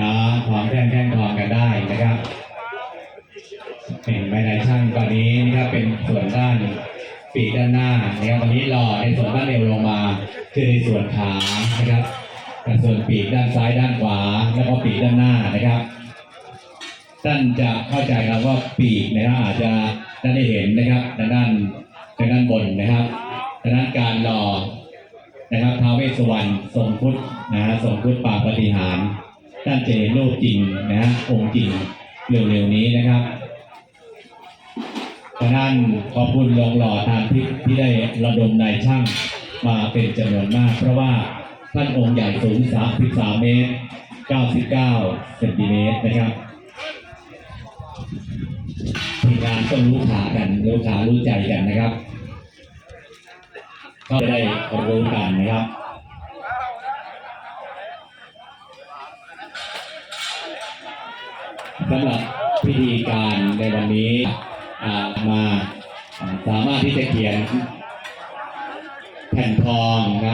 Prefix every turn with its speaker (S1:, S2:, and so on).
S1: นะทองแท่งแท่งทองกันได้นะครับเป็นไม้ในช่างตอนนี้นะครับเป็นส่วนด้านปีกด้านหน้านะครับวันนี้รอในส่วนด้านเอวลงมา คือในส่วนขานะครับแต่ส่วนปีกด้านซ้ายด้านขวา แล้วก็ปีกด้านหน้านะครับท่านจะเข้าใจครับว่าปีกนะครับอาจจะท่านได้เห็นนะครับทางด้านด้านบนนะครับดังนั้นการรอนะครับท้าวเวสสุวรรณทรงพุทธนะฮะทรงพุทธป่าปฏิหาร ท่านจะเห็นรูปจริงนะฮะองค์จริงเร็วๆนี้นะครับดังนั้นขอบคุณหลงหล่อทานทิพย์ที่ได้ระดมนายช่างมาเป็นจำนวนมาก เพราะว่าท่านองค์ใหญ่สูง 33 เมตร 99 เซนติเมตรนะครับทีมงานต้องรู้ขากันรู้ขารู้ใจกันนะครับ ก็จะได้รู้กันนะครับ สำหรับพิธีการในวันนี้มาอ่าสามารถที่จะเขียนแผ่นทองนะ